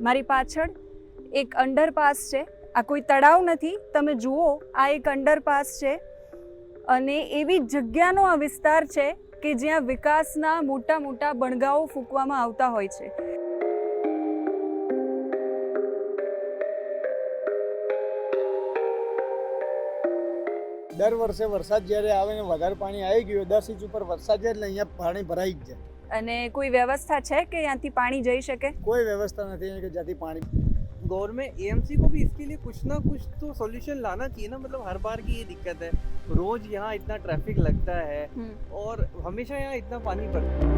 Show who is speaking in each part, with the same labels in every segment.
Speaker 1: મારી પાછળ એક અંડરપાસ છે. આ કોઈ તળાવ નથી. તમે જુઓ, આ એક અંડરપાસ છે. અને એવી જગ્યાનો આ વિસ્તાર છે કે જ્યાં વિકાસના મોટા મોટા બણગાઓ ફૂંકવામાં આવતા હોય છે.
Speaker 2: દર વર્ષે વરસાદ જ્યારે આવે ને વધારે પાણી આવી ગયું દસ ઇંચ ઉપર વરસાદ જાય એટલે અહીંયા પાણી ભરાઈ જ જાય.
Speaker 1: અને કોઈ વ્યવસ્થા છે કે ત્યાંથી પાણી જઈ શકે
Speaker 2: કોઈ વ્યવસ્થા નથી કે જ્યાંથી પાણી
Speaker 3: गवर्नमेंट एएमसी को भी इसके लिए कुछ ना कुछ तो सॉल्यूशन लाना चाहिए ना मतलब हर बार की ये दिक्कत है रोज यहाँ इतना ट्रैफिक लगता है
Speaker 1: हम्म।
Speaker 3: और हमेशा यहाँ इतना पानी पड़ता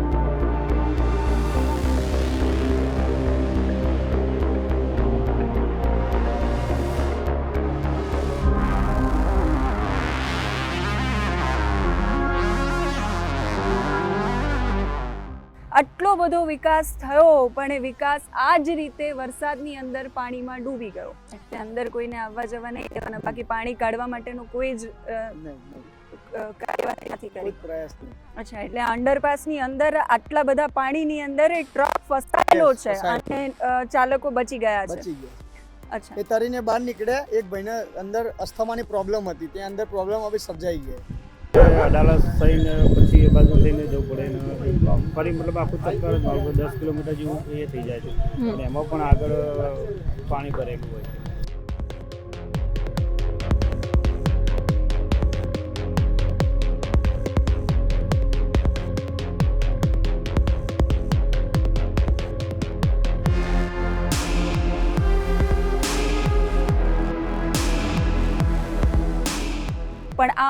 Speaker 1: આટલો બધો વિકાસ થયો પણ એ વિકાસ આ જ રીતે વરસાદની અંદર પાણીમાં ડૂબી ગયો. એટલે અંદર કોઈને આવવા જવા નહીં દેવાના બાકી પાણી કાઢવા માટેનો કોઈ જ કાર્યવાહી નથી
Speaker 2: કોઈ
Speaker 1: કરી અચ્છા એટલે અંડરપાસની અંદર આટલા બધા પાણીની અંદર એ ટ્રક ફસાયેલો છે અને ચાલકો બચી ગયા છે. અચ્છા.
Speaker 2: એ તરીને બહાર નીકળ્યા એક ભાઈને અંદર અસ્થમાની પ્રોબ્લેમ હતી ત્યાં અંદર પ્રોબ્લેમ હવે સર્જાઈ ગઈ.
Speaker 4: અડાલજ થઈને પછી એ બાજુ થઈને જવું પડે ને ફરી મતલબ આખું ચક્કર દસ કિલોમીટર જેવું એ થઈ જાય છે. અને એમાં પણ આગળ પાણી ભરેલું હોય છે.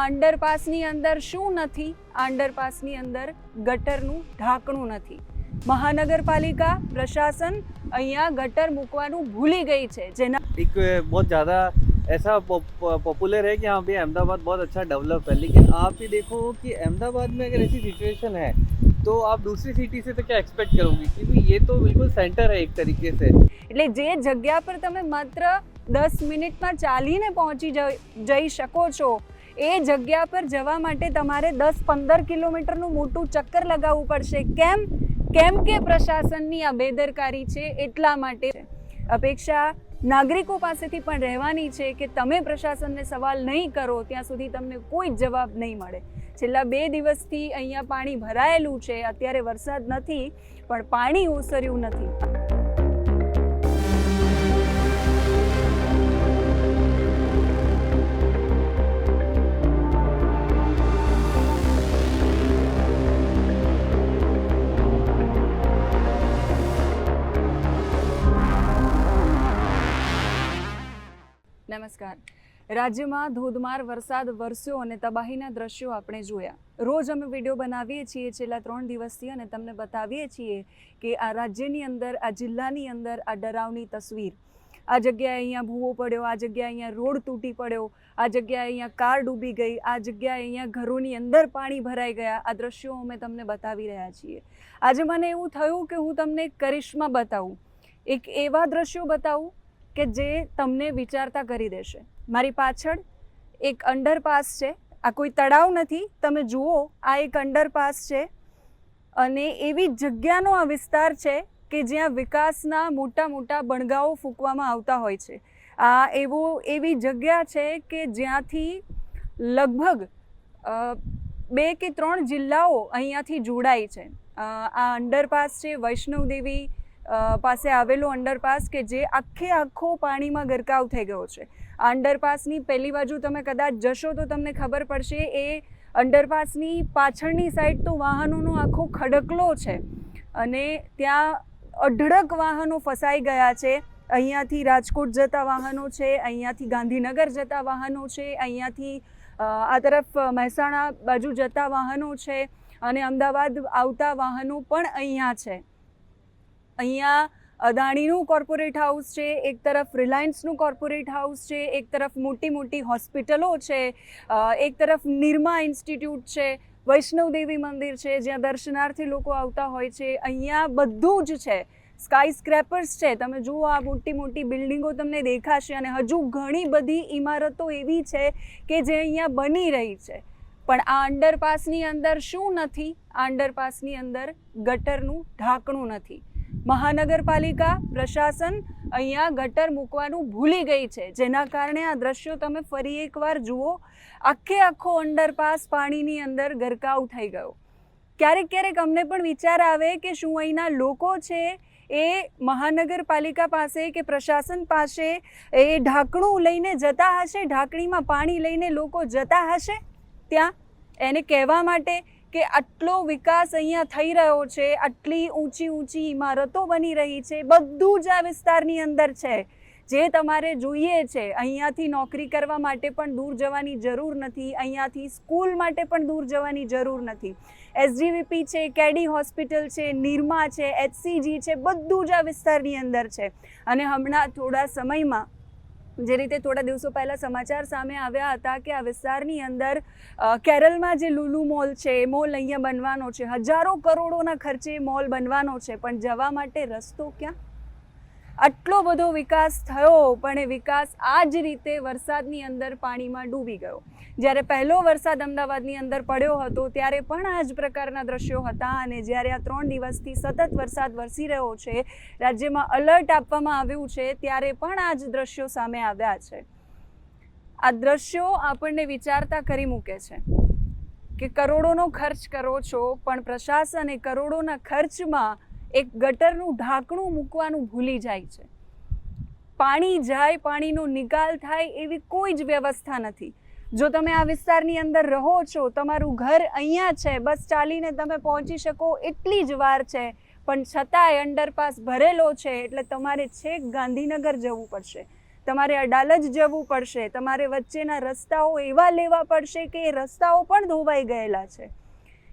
Speaker 1: અંડરપાસની અંદર શું નથી આ અંડરપાસની અંદર ગટરનું ઢાંકણું નથી મહાનગરપાલિકા પ્રશાસન અહીંયા ગટર મૂકવાનું ભૂલી ગઈ છે જેના
Speaker 3: एक बहुत ज़्यादा ऐसा पॉपुलर है कि यहाँ पे अहमदाबाद बहुत अच्छा डेवलप है लेकिन आप ये देखो कि अहमदाबाद में अगर ऐसी सिचुएशन है तो आप दूसरी सिटी से तो क्या एक्सपेक्ट करोगे क्योंकि ये तो बिल्कुल सेंटर है एक तरीके से
Speaker 1: એટલે જે જગ્યા પર તમે માત્ર દસ મિનિટમાં ચાલીને પહોંચી જઈ જઈ શકો છો એ જગ્યા પર જવા માટે તમારે દસ પંદર કિલોમીટરનું મોટું ચક્કર લગાવવું પડશે. કેમ? કેમ કે પ્રશાસનની આ બેદરકારી છે એટલા માટે. અપેક્ષા નાગરિકો પાસેથી પણ રહેવાની છે કે તમે પ્રશાસનને સવાલ નહીં કરો, ત્યાં સુધી તમને કોઈ જ જવાબ નહીં મળે. છેલ્લા બે દિવસથી અહીંયા પાણી ભરાયેલું છે. અત્યારે વરસાદ નથી, પણ પાણી ઓસર્યું નથી. નમસ્કાર. રાજ્યમાં ધોધમાર વરસાદ, વરસ્યો અને તબાહીના દ્રશ્યો આપણે જોયા. રોજ અમે વીડિયો બનાવીએ છીએ, છેલ્લા ત્રણ દિવસથી અને તમને બતાવીએ છીએ કે આ રાજ્યની અંદર, આ જિલ્લાની અંદર આ ડરાવની તસવીર. આ જગ્યાએ અહીંયા ભૂવો પડ્યો, આ જગ્યાએ અહીંયા રોડ તૂટી પડ્યો, આ જગ્યાએ અહીંયા કાર ડૂબી ગઈ, આ જગ્યાએ અહીંયા ઘરોની અંદર પાણી ભરાઈ ગયા. આ દ્રશ્યો અમે તમને બતાવી રહ્યા છીએ. આજે મને એવું થયું કે હું તમને કરિશ્મા બતાવું. એક એવા દ્રશ્યો બતાવું કે જે તમને વિચારતા કરી દેશે. મારી પાછળ એક અંડરપાસ છે. આ કોઈ તળાવ નથી. તમે જુઓ, આ એક અંડરપાસ છે. અને એવી જગ્યાનો આ વિસ્તાર છે કે જ્યાં વિકાસના મોટા મોટા બણગાઓ ફૂંકવામાં આવતા હોય છે. આ એવો, એવી જગ્યા છે કે જ્યાંથી લગભગ બે કે ત્રણ જિલ્લાઓ અહીંયાથી જોડાય છે. આ અંડરપાસ છે વૈષ્ણવદેવી પાસે આવેલો અંડરપાસ કે જે આખે આખો પાણીમાં ગરકાવ થઈ ગયો છે. આ અંડરપાસની પહેલી બાજુ તમે કદાચ જશો તો તમને ખબર પડશે, એ અંડરપાસની પાછળની સાઈડ તો વાહનોનો આખો ખડકલો છે અને ત્યાં અઢળક વાહનો ફસાઈ ગયા છે. અહીંયાથી રાજકોટ જતા વાહનો છે, અહીંયાથી ગાંધીનગર જતા વાહનો છે, અહીંયાથી આ તરફ મહેસાણા બાજુ જતા વાહનો છે અને અમદાવાદ આવતા વાહનો પણ અહીંયા છે. અહીંયા અદાણીનું કોર્પોરેટ હાઉસ છે, એક તરફ રિલાયન્સનું કોર્પોરેટ હાઉસ છે, એક તરફ મોટી મોટી હોસ્પિટલો છે એક તરફ નિરમા ઇન્સ્ટિટ્યૂટ છે વૈષ્ણવદેવી મંદિર છે, જ્યાં દર્શનાર્થી લોકો આવતા હોય છે. અહીંયા બધું જ છે. સ્કાય સ્ક્રેપર્સ છે. તમે જુઓ આ મોટી મોટી બિલ્ડિંગો તમને દેખાશે અને હજુ ઘણી બધી ઇમારતો એવી છે કે જે અહીંયા બની રહી છે. પણ આ અંડરપાસની અંદર શું નથી? આ અંડરપાસની અંદર ગટરનું ઢાંકણું નથી. મહાનગરપાલિકા, પ્રશાસન અહીંયા ગટર મૂકવાનું ભૂલી ગઈ છે. જેના કારણે આ દ્રશ્યો તમે ફરી એકવાર જુઓ. આખે આખો અંડરપાસ પાણીની અંદર ગરકાવ થઈ ગયો. ક્યારેક ક્યારેક અમને પણ વિચાર આવે કે શું અહીંના લોકો છે એ મહાનગરપાલિકા પાસે કે પ્રશાસન પાસે એ ઢાંકણું લઈને જતા હશે, ઢાંકણીમાં પાણી લઈને લોકો જતા હશે? ત્યાં? એને કહેવા માટે કે આટલો વિકાસ અહીંયા થઈ રહ્યો છે, આટલી ઊંચી ઊંચી ઇમારતો બની રહી છે, બધું જ આ વિસ્તારની અંદર છે. જે તમારે જોઈએ છે, અહીંયાથી નોકરી કરવા માટે પણ દૂર જવાની જરૂર નથી, અહીંયાથી સ્કૂલ માટે પણ દૂર જવાની જરૂર નથી. એસજીવીપી છે, કેડી હોસ્પિટલ છે, નિરમા છે એચસીજી છે, બધું જ આ વિસ્તારની અંદર છે. અને હમણાં થોડા સમયમાં જે રીતે થોડા દિવસો પહેલાં સમાચાર સામે આવ્યા હતા કે આ વિસ્તારની અંદર કેરળમાં જે લુલુ મોલ છે, એ મોલ અહીંયા બનવાનો છે. હજારો કરોડોના ખર્ચે મોલ બનવાનો છે. પણ જવા માટે રસ્તો ક્યાં? આટલો બધો વિકાસ થયો, પણ એ વિકાસ આ જ રીતે વરસાદની અંદર પાણીમાં ડૂબી ગયો. જ્યારે પહેલો વરસાદ અમદાવાદની અંદર પડ્યો હતો, ત્યારે પણ આ જ પ્રકારના દ્રશ્યો હતા અને જ્યારે આ ત્રણ દિવસથી સતત વરસાદ વરસી રહ્યો છે, રાજ્યમાં અલર્ટ આપવામાં આવ્યું છે, ત્યારે પણ આ જ દ્રશ્યો સામે આવ્યા છે. આ દ્રશ્યો આપણને વિચારતા કરી મૂકે છે કે કરોડોનો ખર્ચ કરો છો, પણ પ્રશાસન કરોડોના ખર્ચમાં એક ગટરનું ઢાંકણું મૂકવાનું ભૂલી જાય છે. પાણી જાય, પાણીનો નિકાલ થાય એવી કોઈ જ વ્યવસ્થા નથી. જો તમે આ વિસ્તારની અંદર રહો છો, તમારું ઘર અહીંયા છે, બસ ચાલીને તમે પહોંચી શકો એટલી જ વાર છે, પણ છતાંય અંડરપાસ ભરેલો છે, એટલે તમારે છેક ગાંધીનગર જવું પડશે. તમારે અડાલજ જવું પડશે, તમારે વચ્ચેના રસ્તાઓ એવા લેવા પડશે કે એ રસ્તાઓ પણ ધોવાઈ ગયેલા છે.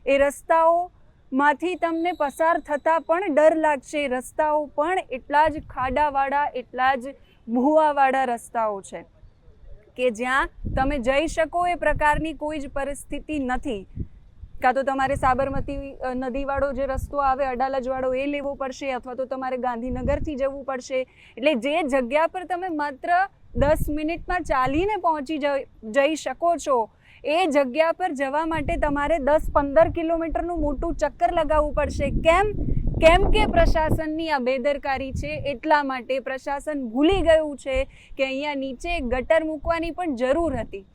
Speaker 1: એ રસ્તાઓ માંથી તમને પસાર થતાં પણ ડર લાગશે. રસ્તાઓ પણ એટલા જ ખાડાવાળા, એટલા જ ભૂવાવાળા રસ્તાઓ છે કે જ્યાં તમે જઈ શકો એ પ્રકારની કોઈ જ પરિસ્થિતિ નથી. કાં તો તમારે સાબરમતી નદીવાળો જે રસ્તો આવે, અડાલજવાળો એ લેવો પડશે અથવા તો તમારે ગાંધીનગરથી જવું પડશે. એટલે જે જગ્યા પર તમે માત્ર દસ મિનિટમાં ચાલીને પહોંચી જઈ શકો છો એ જગ્યા પર જવા માટે તમારે દસ પંદર કિલોમીટરનું મોટું ચક્કર લગાવવું પડશે. કેમ? કેમ કે પ્રશાસનની આ બેદરકારી છે, એટલા માટે પ્રશાસન ભૂલી ગયું છે કે અહીંયા નીચે ગટર મૂકવાની પણ જરૂર હતી.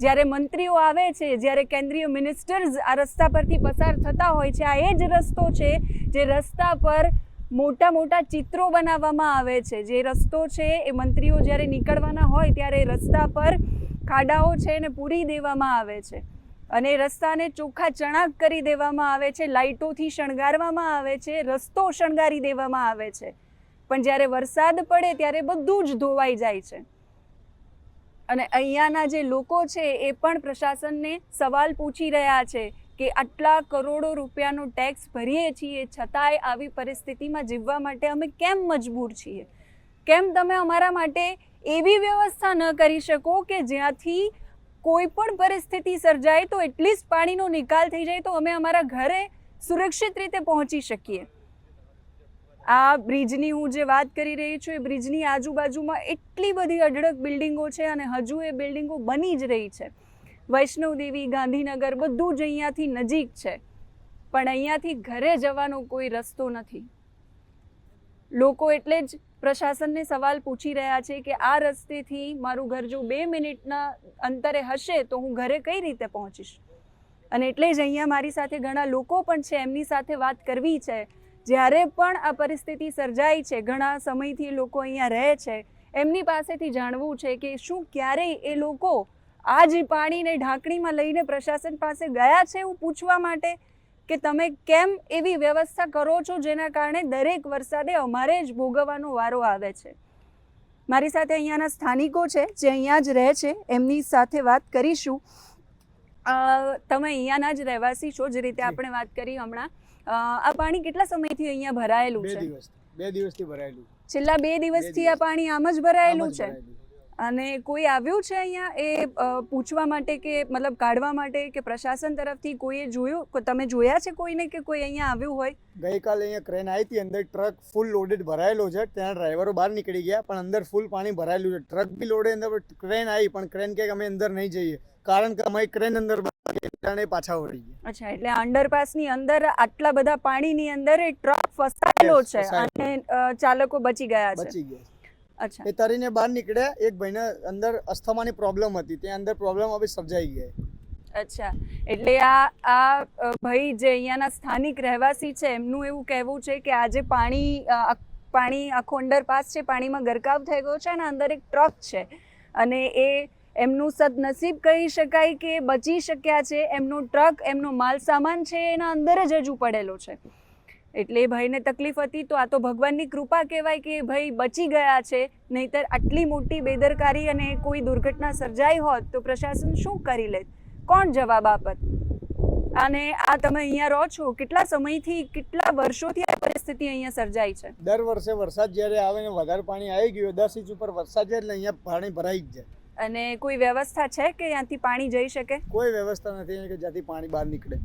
Speaker 1: જ્યારે મંત્રીઓ આવે છે, જ્યારે કેન્દ્રીય મિનિસ્ટર્સ આ રસ્તા પરથી પસાર થતા હોય છે, આ એ જ રસ્તો છે જે રસ્તા પર મોટા મોટા ચિત્રો બનાવવામાં આવે છે. જે રસ્તો છે, એ મંત્રીઓ જ્યારે નીકળવાના હોય ત્યારે રસ્તા પર ખાડાઓ છે એને પૂરી દેવામાં આવે છે. અને રસ્તાને ચોખ્ખા ચણાક કરી દેવામાં આવે છે, લાઇટોથી શણગારવામાં આવે છે, રસ્તો શણગારી દેવામાં આવે છે. પણ જ્યારે વરસાદ પડે ત્યારે બધું જ ધોવાઈ જાય છે. અને અહીંયાના જે લોકો છે એ પણ પ્રશાસનને સવાલ પૂછી રહ્યા છે કે આટલા કરોડો રૂપિયાનો ટેક્સ ભરીએ છીએ છતાંય આવી પરિસ્થિતિમાં જીવવા માટે અમે કેમ મજબૂર છીએ? કેમ તમે અમારા માટે એવી વ્યવસ્થા ન કરી શકો કે જ્યાંથી કોઈ પણ પરિસ્થિતિ સર્જાય તો એટલીસ્ટ પાણીનો નિકાલ થઈ જાય તો અમે અમારા ઘરે સુરક્ષિત રીતે પહોંચી શકીએ. આ બ્રિજની હું જે વાત કરી રહી છું, એ બ્રિજની આજુબાજુમાં એટલી બધી અઢળક બિલ્ડિંગો છે અને હજુ એ બિલ્ડિંગો બની જ રહી છે. વૈષ્ણવદેવી ગાંધીનગર બધું જ અહીંયાથી નજીક છે. પણ અહીંયાથી ઘરે જવાનો કોઈ રસ્તો નથી. લોકો એટલે જ પ્રશાસનને સવાલ પૂછી રહ્યા છે કે આ રસ્તેથી મારું ઘર જો બે મિનિટના અંતરે હશે, તો હું ઘરે કઈ રીતે પહોંચીશ? અને એટલે જ અહીંયા મારી સાથે ઘણા લોકો પણ છે, એમની સાથે વાત કરવી છે. જ્યારે પણ આ પરિસ્થિતિ સર્જાઈ છે, ઘણા સમયથી લોકો અહીંયા રહે છે, એમની પાસેથી જાણવું છે કે શું ક્યારેય એ લોકો આ જ પાણીને ઢાંકણીમાં લઈને પ્રશાસન પાસે ગયા છે એવું પૂછવા માટે? કે તમે કેમ એવી વ્યવસ્થા કરો છો જેના કારણે દરેક વરસાદે અમારે જ ભોગવવાનો વારો આવે છે? મારી સાથે અહીંયાના સ્થાનિકો છે જે અહીંયા જ રહે છે એમની સાથે વાત કરીશું. તમે અહીંયાના જ રહેવાસી છો જે રીતે આપણે વાત કરી હમણાં. આ પાણી કેટલા સમયથી અહીંયા ભરાયેલું છે?
Speaker 2: બે દિવસથી ભરાયેલું
Speaker 1: છેલ્લા બે દિવસથી આ પાણી આમ જ ભરાયેલું છે. અને કોઈ આવ્યું છે અહીંયા એ પૂછવા માટે કે મતલબ કાઢવા માટે કે પ્રશાસન તરફથી કોઈએ જોયું? તમે જોયા છે કોઈને કે કોઈ અહીંયા આવ્યું હોય?
Speaker 2: ગઈકાલે અહીંયા ક્રેન આવી હતી અંદર ટ્રક ફૂલ લોડેડ ભરાયેલો છે. ત્યાં ડ્રાઈવરો બહાર નીકળી ગયા પણ અંદર ફૂલ પાણી ભરાયેલું છે. ટ્રક બી લોડે અંદર ક્રેન આવી પણ ક્રેન કે અમે અંદર નહીં જઈએ. કારણ કે અમે ક્રેન અંદર કારણે પાછા વળી ગયા.
Speaker 1: અચ્છા એટલે અંડરપાસની અંદર આટલા બધા પાણીની અંદર ટ્રક ફસાયેલો છે અને ચાલકો બચી ગયા છે.
Speaker 2: બચી ગયા એ તરીને બહાર નીકળ્યા એક ભાઈને અંદર અસ્થમાની પ્રોબ્લેમ હતી તે અંદર પ્રોબ્લેમ હવે સર્જાઈ ગઈ
Speaker 1: અચ્છા. એટલે આ આ ભાઈ જે અહીંયાના સ્થાનિક રહેવાસી છે એમનું એવું કહેવું છે કે આજે પાણી પાણી આખો અંડરપાસ છે પાણીમાં ગરકાવ થઈ ગયો છે અને અંદર એક ટ્રક છે. અને એ એમનું સદનસીબ કહી શકાય કે બચી શક્યા છે. એમનો ટ્રક એમનો માલ સામાન છે એના અંદર જ હજુ પડેલો છે. એટલે ભાઈને તકલીફ હતી તો આ તો ભગવાનની કૃપા કહેવાય કે ભાઈ બચી ગયા છે. નહીતર આટલી મોટી બેદરકારી અને કોઈ દુર્ઘટના સર્જાઈ હોત તો પ્રશાસન શું કરી લે કોણ જવાબ આપત? અને આ તમે અહીંયા રહો છો. કેટલા સમયથી, કેટલા વર્ષોથી આ પરિસ્થિતિ અહીંયા સર્જાઈ છે?
Speaker 2: દર વર્ષે વરસાદ જ્યારે આવે ને વધારે પાણી આવી ગયું દસ ઇંચ ઉપર વરસાદ જાય એટલે અહીંયા પાણી ભરાઈ જ જાય.
Speaker 1: અને કોઈ વ્યવસ્થા છે કે ત્યાંથી પાણી જઈ શકે?
Speaker 2: કોઈ વ્યવસ્થા નથી કે જ્યાંથી પાણી બહાર નીકળે.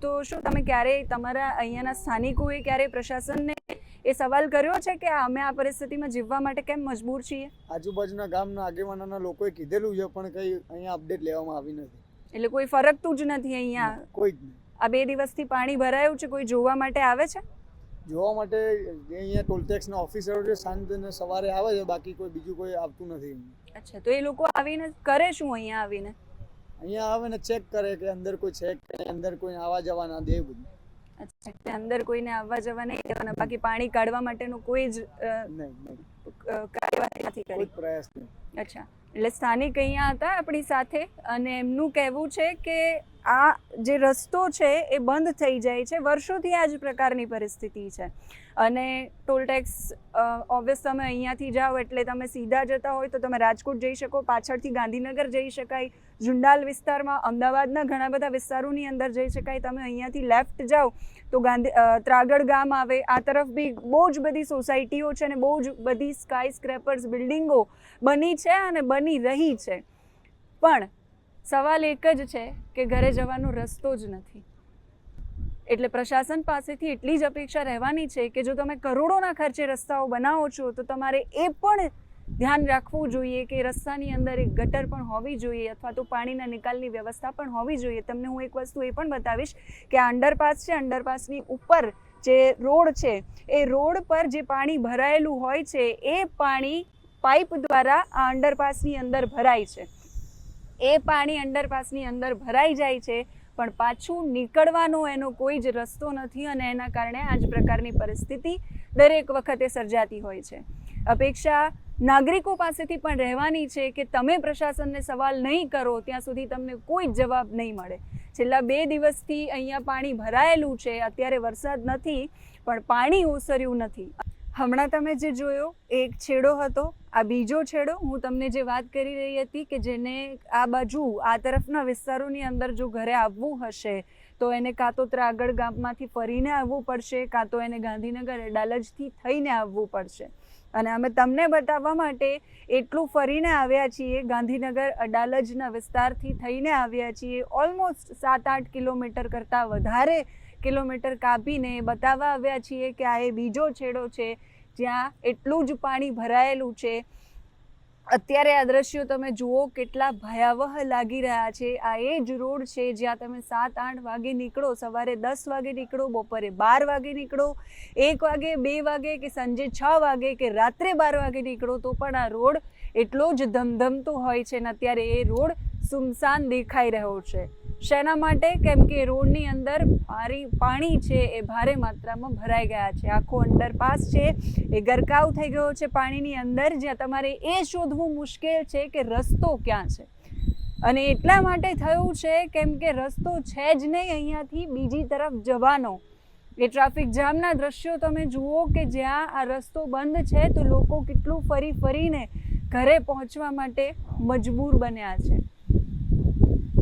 Speaker 1: તો શું તમે ક્યારેય તમારા અહીંયાના સ્થાનિકોએ ક્યારેય પ્રશાસનને એ સવાલ કર્યો છે કે અમે આ પરિસ્થિતિમાં જીવવા માટે કેમ મજબૂર છીએ?
Speaker 2: આજુબાજુના ગામના આગેવાનોના લોકોએ કીધેલું છે પણ કંઈ અહીંયા અપડેટ લેવામાં આવી નથી.
Speaker 1: એટલે કોઈ ફરકતું જ નથી અહીંયા?
Speaker 2: કોઈ જ
Speaker 1: આ બે દિવસથી પાણી ભરાયું છે કોઈ જોવા માટે આવે છે?
Speaker 2: જોવા માટે જે અહીંયા ટોલટેક્સના ઓફિસરો છે સાંજ અને સવારે આવે છે બાકી કોઈ બીજું કોઈ આવતું નથી
Speaker 1: અચ્છા તો એ લોકો આવીને કરે શું અહીંયા આવીને?
Speaker 2: અહીંયા આવીને ચેક કરે કે અંદર કોઈ છે કે અંદર કોઈ આવવા જવા ના દે બધું.
Speaker 1: અચ્છા કે અંદર કોઈને આવવા જવા નહીં દેવાના બાકી પાણી કાઢવા માટેનું કોઈ જ
Speaker 2: નહીં નહીં.
Speaker 1: કાર્યવાહી નથી કરી.
Speaker 2: પ્રયાસ નહીં.
Speaker 1: અચ્છા. એટલે સ્થાનિક અહીંયા હતા આપણી સાથે અને એમનું કહેવું છે કે આ જે રસ્તો છે એ બંધ થઈ જાય છે. વર્ષોથી આ જ પ્રકારની પરિસ્થિતિ છે. અને ટોલ ટેક્સ ઓબ્વિયસ તમે અહીંયાથી જાઓ એટલે તમે સીધા જતા હોય તો તમે રાજકોટ જઈ શકો, પાછળથી ગાંધીનગર જઈ શકાય ઝુંડાલ વિસ્તારમાં અમદાવાદના ઘણા બધા વિસ્તારોની અંદર જઈ શકાય તમે અહીંયાથી લેફ્ટ જાઓ, તો ગાંધી ત્રાગડ ગામ આવે. આ તરફ બી બહુ જ બધી સોસાયટીઓ છે અને બહુ જ બધી સ્કાય સ્ક્રેપર્સ બિલ્ડિંગો બની છે અને બની રહી છે. પણ સવાલ એક જ છે કે ઘરે જવાનો રસ્તો જ નથી. એટલે પ્રશાસન પાસેથી એટલી જ અપેક્ષા રહેવાની છે કે જો તમે કરોડોના ખર્ચે રસ્તાઓ બનાવો છો, તો તમારે એ પણ ધ્યાન રાખવું જોઈએ કે રસ્તાની અંદર એક ગટર પણ હોવી જોઈએ અથવા તો પાણીના નિકાલની વ્યવસ્થા પણ હોવી જોઈએ. તમને હું એક વસ્તુ એ પણ બતાવીશ કે આ અંડરપાસ છે, અંડરપાસની ઉપર જે રોડ છે, એ રોડ પર જે પાણી ભરાયેલું હોય છે, એ પાણી પાઇપ દ્વારા આ અંડરપાસની અંદર ભરાય છે. એ પાણી અંડરપાસની અંદર ભરાઈ જાય છે, પણ પાછું નીકળવાનો એનો કોઈ જ રસ્તો નથી અને એના કારણે આ જ પ્રકારની પરિસ્થિતિ દરેક વખતે સર્જાતી હોય છે. અપેક્ષા નાગરિકો પાસેથી પણ રહેવાની છે કે તમે પ્રશાસનને સવાલ નહીં કરો, ત્યાં સુધી તમને કોઈ જ જવાબ નહીં મળે. છેલ્લા બે દિવસથી અહીંયા પાણી ભરાયેલું છે, અત્યારે વરસાદ નથી, પણ પાણી ઓસર્યું નથી. હમણાં તમે જે જોયો, એક છેડો હતો, આ બીજો છેડો, હું તમને જે વાત કરી રહી હતી કે જેને આ બાજુ, આ તરફના વિસ્તારોની અંદર જો ઘરે આવવું હશે, તો એને કાં તો ત્રાગડ ગામમાંથી ફરીને આવવું પડશે, કાં તો એને ગાંધીનગર અડાલજથી થઈને આવવું પડશે. અને અમે તમને બતાવવા માટે એટલું ફરીને આવ્યા છીએ. ગાંધીનગર અડાલજના વિસ્તારથી થઈને આવ્યા છીએ. ઓલમોસ્ટ સાત આઠ કિલોમીટર કરતાં વધારે કિલોમીટર કાપીને બતાવવા આવ્યા છીએ કે આ એ બીજો છેડો છે જ્યાં એટલું જ પાણી ભરાયેલું છે. અત્યારે આ દ્રશ્યો તમે જુઓ કેટલા ભયાવહ લાગી રહ્યા છે. આ એ જ રોડ છે જ્યાં તમે સાત, આઠ વાગે નીકળો, સવારે દસ વાગે નીકળો, બપોરે બાર વાગે નીકળો, એક વાગે, બે વાગે કે સાંજે છ વાગે કે રાત્રે બાર વાગે નીકળો, તો પણ આ રોડ એટલો જ ધમધમતો હોય છે ને અત્યારે એ રોડ સુમસાન દેખાઈ રહ્યો છે. શેના માટે? કેમ કે રોડની અંદર ભારી પાણી છે, એ ભારે માત્રામાં ભરાઈ ગયા છે. આખો અંડરપાસ છે, એ ગરકાવ થઈ ગયો છે પાણીની અંદર, જ્યાં તમારે એ શોધવું મુશ્કેલ છે કે રસ્તો ક્યાં છે. અને એટલા માટે થયું છે, કેમ કે રસ્તો છે જ નહીં અહીંયાથી બીજી તરફ જવાનો. એ ટ્રાફિક જામના દ્રશ્યો તમે જુઓ કે જ્યાં આ રસ્તો બંધ છે, તો લોકો કેટલું ફરી ફરીને ઘરે પહોંચવા માટે મજબૂર બન્યા છે.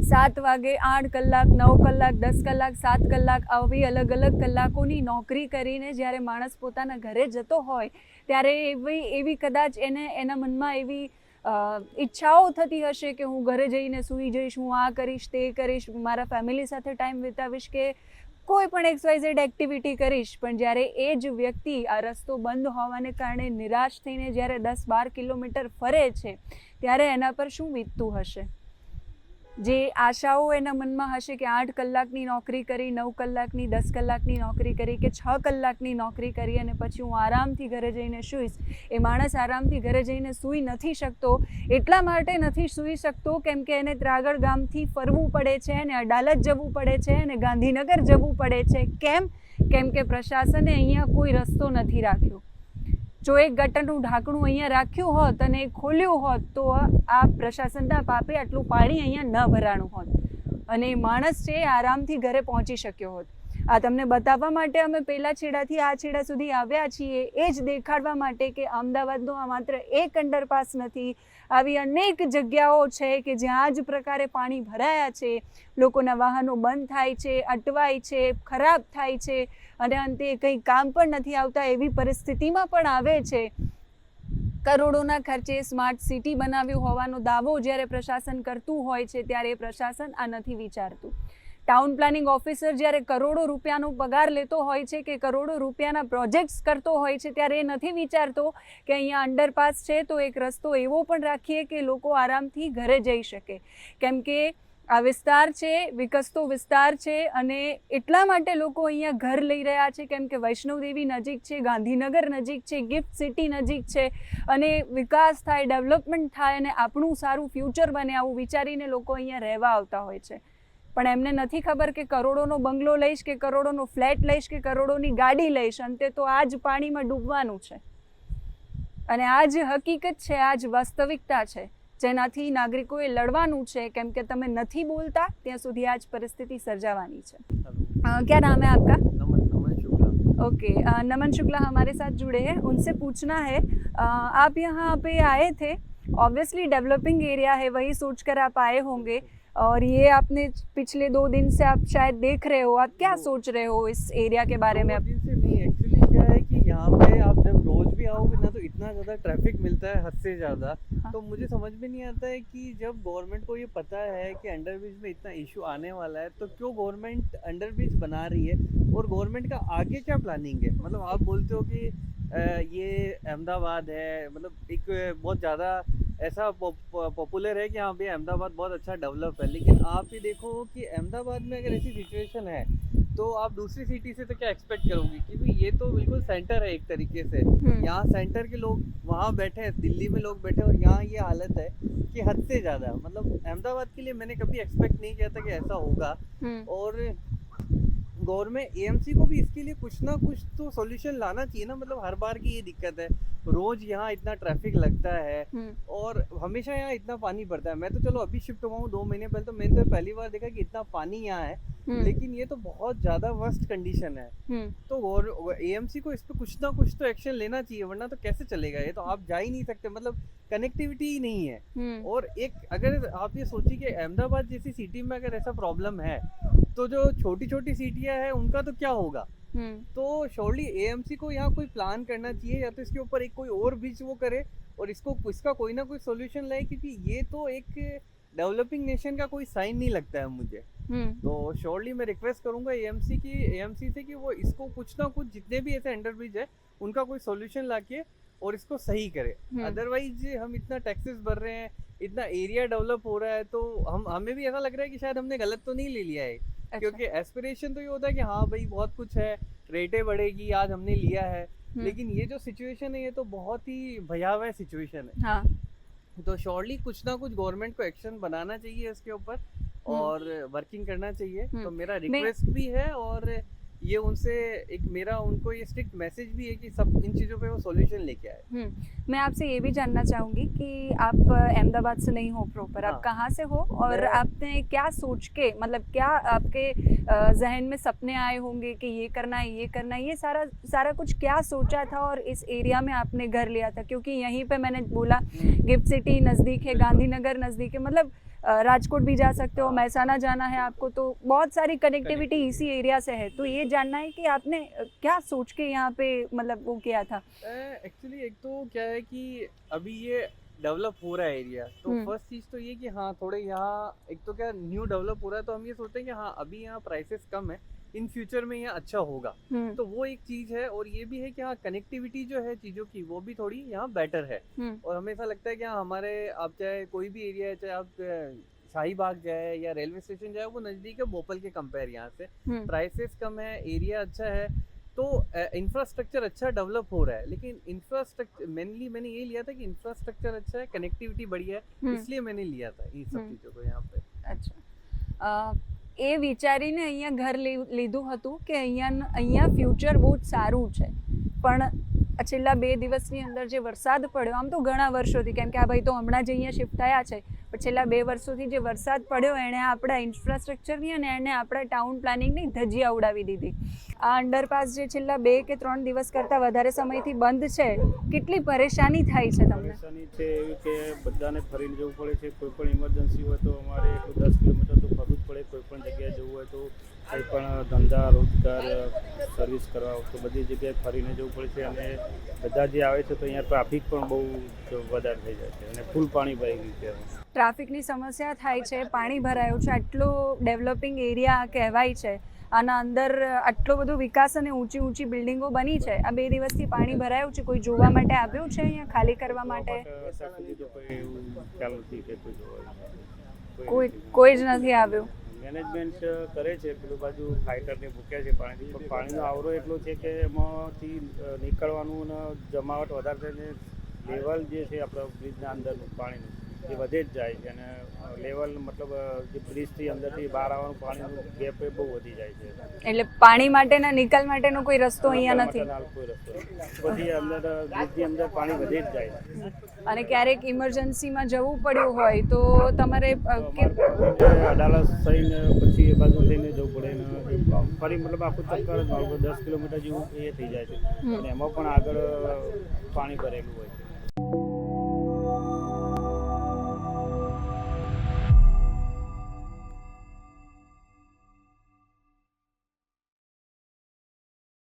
Speaker 1: સાત વાગે, આઠ કલાક, નવ કલાક, દસ કલાક, સાત કલાક આવી અલગ અલગ કલાકોની નોકરી કરીને જ્યારે માણસ પોતાના ઘરે જતો હોય, ત્યારે એવી એવી કદાચ એને, એના મનમાં એવી ઈચ્છાઓ થતી હશે કે હું ઘરે જઈને સૂઈ જઈશ, હું આ કરીશ, તે કરીશ, મારા ફેમિલી સાથે ટાઈમ વિતાવીશ કે કોઈ પણ એક્સવાઇઝેડ એક્ટિવિટી કરીશ. પણ જ્યારે એ જ વ્યક્તિ આ રસ્તો બંધ હોવાને કારણે નિરાશ થઈને જ્યારે દસ બાર કિલોમીટર ફરે છે, ત્યારે એના પર શું વીતતું હશે? જે આશાઓ એના મનમાં હશે કે આઠ કલાકની નોકરી કરી, નવ કલાકની, દસ કલાકની નોકરી કરી કે છ કલાકની નોકરી કરી અને પછી હું આરામથી ઘરે જઈને સૂઈશ. એ માણસ આરામથી ઘરે જઈને સૂઈ નથી શકતો, એટલા માટે નથી સૂઈ શકતો કેમ કે એને ત્રાગળ ગામથી ફરવું પડે છે અને અડાલત જવું પડે છે અને ગાંધીનગર જવું પડે છે. કેમ? કેમ કે પ્રશાસને અહીંયા કોઈ રસ્તો નથી રાખ્યો. જો એક ગટરનું ઢાંકણું અહીંયા રાખ્યું હોત અને એ ખોલ્યું હોત, તો આ પ્રશાસનના પાપે આટલું પાણી અહીંયા ન ભરાણું હોત. અને માણસ છે આરામથી ઘરે પહોંચી શક્યો હોત. આ તમને બતાવવા માટે અમે પહેલા છેડાથી આ છેડા સુધી આવ્યા છીએ. એ જ દેખાડવા માટે કે અમદાવાદનો આ માત્ર એક અંડરપાસ નથી આવી અનેક જગ્યાઓ છે કે જ્યાં આ જ પ્રકારે પાણી ભરાયા છે. લોકોના વાહનો બંધ થાય છે, અટવાય છે, ખરાબ થાય છે અને અંતે કંઈ કામ પણ નથી આવતા એવી પરિસ્થિતિમાં પણ આવે છે. કરોડોના ખર્ચે સ્માર્ટ સિટી બનાવ્યું હોવાનો દાવો જ્યારે પ્રશાસન કરતું હોય છે ત્યારે પ્રશાસન આ નથી વિચારતું. ટાઉન પ્લાનિંગ ઓફિસર જ્યારે કરોડો રૂપિયાનો પગાર લેતો હોય છે કે કરોડો રૂપિયાના પ્રોજેક્ટ્સ કરતો હોય છે, ત્યારે એ નથી વિચારતો કે અહીંયા અંડરપાસ છે તો એક રસ્તો એવો પણ રાખીએ કે લોકો આરામથી ઘરે જઈ શકે. કેમ કે આ વિસ્તાર છે, વિકસતો વિસ્તાર છે અને એટલા માટે લોકો અહીંયા ઘર લઈ રહ્યા છે. કેમ કે વૈષ્ણવદેવી નજીક છે, ગાંધીનગર નજીક છે, ગિફ્ટ સિટી નજીક છે અને વિકાસ થાય, ડેવલપમેન્ટ થાય અને આપણું સારું ફ્યુચર બને આવું વિચારીને લોકો અહીંયા રહેવા આવતા હોય છે. પણ એમને નથી ખબર કે કરોડોનો બંગલો લઈશ કે કરોડોનો ફ્લેટ લઈશ કે કરોડોની ગાડી લઈશ અંતે તો આ જ પાણીમાં ડૂબવાનું છે અને આ જ હકીકત છે આ જ વાસ્તવિકતા છે જેનાથી નાગરિકોએ લડવાનું છે કેમ કે તમે નથી બોલતા ત્યાં સુધી આ જ પરિસ્થિતિ સર્જાવાની છે
Speaker 3: हेलो
Speaker 1: अ, क्या नाम है आपका
Speaker 3: नमन नमन शुक्ला
Speaker 1: ओके अ, नमन शुक्ला हमारे साथ जुड़े हैं उनसे पूछना है अ, आप यहाँ पे आए थे ऑब्वियसली डेवलपिंग एरिया है वही सोचकर आप आए होंगे और ये आपने पिछले दो दिन से आप शायद देख रहे हो आप क्या सोच रहे हो इस एरिया के बारे में आप
Speaker 3: नहीं एक्चुअली क्या है कि यहाँ पे आप जब रोज भी आओगे ना तो इतना ज़्यादा ट्रैफ़िक मिलता है हद से ज़्यादा।
Speaker 1: हाँ।
Speaker 3: तो मुझे समझ में नहीं आता है कि जब गवर्नमेंट को ये पता है कि अंडरब्रिज में इतना इशू आने वाला है तो क्यों गवर्नमेंट अंडरब्रिज बना रही है? और गवर्नमेंट का आगे क्या प्लानिंग है? मतलब आप बोलते हो कि ये अहमदाबाद है मतलब एक बहुत ज़्यादा ऐसा पॉपुलर है कि हाँ भाई अहमदाबाद बहुत अच्छा डेवलप है लेकिन आप ये देखो कि अहमदाबाद में अगर ऐसी सिचुएशन है तो आप दूसरी सिटी से तो क्या एक्सपेक्ट करोगे? क्योंकि ये तो बिल्कुल सेंटर है एक तरीके से।
Speaker 1: हम्म,
Speaker 3: यहाँ सेंटर के लोग वहाँ बैठे हैं दिल्ली में लोग बैठे और यहाँ ये हालत है कि हद से ज़्यादा। मतलब अहमदाबाद के लिए मैंने कभी एक्सपेक्ट नहीं किया था कि ऐसा होगा।
Speaker 1: हम्म,
Speaker 3: और गवर्नमेंट एएमसी को भी इसके लिए कुछ ना कुछ तो सॉल्यूशन लाना चाहिए ना। मतलब हर बार की ये दिक्कत है। रोज यहाँ इतना ट्रैफ़िक लगता है
Speaker 1: हम्म,
Speaker 3: और हमेशा यहाँ इतना पानी पड़ता है। मैं तो चलो अभी शिफ्ट हुआ हूँ दो महीने पहले तो मैंने तो पहली बार देखा कि इतना पानी यहाँ है।
Speaker 1: हम्म,
Speaker 3: लेकिन ये तो बहुत ज़्यादा वर्स्ट कंडीशन है।
Speaker 1: हम्म,
Speaker 3: तो एएमसी को इस पर कुछ ना कुछ तो एक्शन लेना चाहिए वरना तो कैसे चलेगा? ये तो आप जा ही नहीं सकते। मतलब कनेक्टिविटी ही नहीं है। और एक अगर आप ये सोचिए कि अहमदाबाद जैसी सिटी में अगर ऐसा प्रॉब्लम है तो जो छोटी छोटी सिटियाँ हैं उनका तो क्या होगा?
Speaker 1: हम्म,
Speaker 3: तो श्योरली एएमसी को यहाँ कोई प्लान करना चाहिए या तो इसके ऊपर एक कोई और ब्रिज वो करे और इसको इसका कोई ना कोई सोल्यूशन लाए क्योंकि ये तो एक डेवलपिंग नेशन का कोई साइन नहीं लगता है मुझे।
Speaker 1: हम्म,
Speaker 3: तो श्योरली मैं रिक्वेस्ट करूँगा एएमसी की एएमसी से कि वो इसको कुछ ना कुछ जितने भी ऐसे अंडर ब्रिज है उनका कोई सॉल्यूशन लाके और इसको सही करे।
Speaker 1: हम्म।
Speaker 3: अदरवाइज़ हम इतना टैक्सेस भर रहे हैं इतना एरिया डेवलप हो रहा है तो हम हमें भी ऐसा लग रहा है कि शायद हमने गलत तो नहीं ले लिया है।
Speaker 1: अच्छा,
Speaker 3: क्योंकि एस्पिरेशन तो ये होता है कि हाँ भाई बहुत कुछ है रेटें बढ़ेगी आज हमने लिया है।
Speaker 1: हम्म,
Speaker 3: लेकिन ये जो सिचुएशन है ये तो बहुत ही भयावह सिचुएशन है।
Speaker 1: हाँ।
Speaker 3: तो श्योरली कुछ ना कुछ गवर्नमेंट को एक्शन बनाना चाहिए इसके ऊपर और वर्किंग करना चाहिए। तो
Speaker 1: हम्म।
Speaker 3: मेरा रिक्वेस्ट भी है और ये उनसे एक मेरा उनको ये स्ट्रिक्ट मैसेज भी है कि सब इन चीज़ों पे वो सॉल्यूशन लेके आए
Speaker 1: हम्म, मैं आपसे ये भी जानना चाहूँगी कि आप अहमदाबाद से नहीं हो प्रॉपर
Speaker 3: हाँ। आप।
Speaker 1: कहाँ से हो और आपने क्या सोच के मतलब क्या आपके जहन में सपने आए होंगे कि ये करना है ये करना है ये सारा सारा कुछ क्या सोचा था और इस एरिया में आपने घर लिया था क्योंकि यहीं पे मैंने बोला गिफ्ट सिटी नज़दीक है गांधीनगर नज़दीक है मतलब राजकोट भी जा सकते हो। महसाना जाना है आपको तो बहुत सारी कनेक्टिविटी इसी एरिया से है तो ये जानना है कि आपने क्या सोच के यहाँ पे मतलब वो किया था
Speaker 3: एक्चुअली एक तो क्या है कि अभी ये डेवलप हो रहा है एरिया तो
Speaker 1: हम्म।
Speaker 3: फ़र्स्ट चीज़ तो ये कि हाँ थोड़े यहाँ एक तो क्या न्यू डेवलप हो रहा है तो हम ये सोचते हैं कि हाँ अभी यहाँ प्राइसेस कम है इन फ्यूचर में ये अच्छा होगा।
Speaker 1: हम्म।
Speaker 3: तो वो एक चीज़ है और ये भी है कि हाँ कनेक्टिविटी जो है चीज़ों की वो भी थोड़ी यहाँ बेटर है।
Speaker 1: हम्म।
Speaker 3: और हमेशा लगता है कि हाँ हमारे आप चाहे कोई भी एरिया है चाहे आप शाही बाग जाए या रेलवे स्टेशन जाए वो नज़दीक है भोपाल के कंपेयर यहाँ से।
Speaker 1: हम्म।
Speaker 3: प्राइसेस कम है एरिया अच्छा है तो इंफ्रास्ट्रक्चर अच्छा डेवलप हो रहा है। लेकिन इंफ्रास्ट्रक्चर मेनली मैंने ये लिया था कि इंफ्रास्ट्रक्चर अच्छा है कनेक्टिविटी बढ़िया है इसलिए मैंने लिया था इन सब चीज़ों को यहाँ पे।
Speaker 1: अच्छा। એ વિચારીને અહીંયા ઘર લીધું હતું કે અહીંયા અહીંયા ફ્યુચર બહુ જ સારું છે. પણ છેલ્લા બે દિવસની અંદર જે વરસાદ પડ્યો, આમ તો ઘણા વર્ષોથી, કેમ કે આ ભાઈ તો હમણાં જ અહીંયા શિફ્ટ થયા છે. છેલ્લા બે વર્ષોથી જે વરસાદ પડ્યો, એણે આપણા ઇન્ફ્રાસ્ટ્રક્ચરની અને એણે આપણા ટાઉન પ્લાનિંગની ધજિયા ઉડાવી દીધી. આ અંડરપાસ જે છેલ્લા બે કે ત્રણ દિવસ કરતાં વધારે સમયથી બંધ છે, કેટલી પરેશાની થાય છે તમને?
Speaker 4: પરેશાની છે એવી કે બધાને ફરીને જવું પડે છે. કોઈ પણ ઇમરજન્સી હોય તો અમારે એટલું દસ કિલોમીટર તો ફરવું જ પડે. કોઈ પણ જગ્યાએ જવું હોય તો કોઈ પણ ધંધા, રોજગાર સર્વિસ કરવા તો બધી જગ્યાએ ફરીને જવું પડે છે. અને બધા જે આવે છે તો અહીંયા ટ્રાફિક પણ બહુ વધારે થઈ જાય છે અને ફૂલ પાણી ભરાઈ ગયું છે.
Speaker 1: ટ્રાફિકની સમસ્યા થાય છે, પાણી ભરાયું છે, આટલો ડેવલપિંગ એરિયા કહેવાય છે, આના અંદર આટલો બધો વિકાસ અને ઊંચી ઊંચી બિલ્ડિંગો બની છે, આ બે દિવસથી પાણી ભરાયું છે, કોઈ જોવા માટે આવ્યું છે અહીંયા ખાલી કરવા માટે?
Speaker 4: કોઈ કોઈ
Speaker 1: જ નથી આવ્યું.
Speaker 4: મેનેજમેન્ટ કરે છે, પેલું બાજુ ફાઇટરને મૂક્યા છે પાણીથી પણ પાણીનો આવરો એટલો છે કે એમાંથી નીકળવાનું અને જમાવટ વધારે થઈને લેવલ જે છે આપણા બ્રિજના અંદરનું પાણીનું. એ વધે જ જાય છે અને લેવલ મતલબ જે બ્રિજથી અંદરથી બહાર આવવાનું પાણીનું ગેપ એ બહુ વધી જાય છે.
Speaker 1: એટલે પાણી માટેના નિકાલ માટેનો કોઈ રસ્તો અહીંયા નથી?
Speaker 4: કોઈ રસ્તો બધી અંદર બ્રિજની અંદર પાણી વધે જ જાય છે.
Speaker 1: અને ક્યારેક ઇમરજન્સીમાં જવું પડ્યું હોય તો તમારે અ, કે
Speaker 4: તો અમારે અડાલજ થઈને પછી એ બાજુ થઈને જવું પડે ને ફરી મતલબ આખું ચક્કર જ દસ કિલોમીટર જેવું એ થઈ જાય છે. અને એમાં પણ આગળ પાણી ભરેલું હોય છે.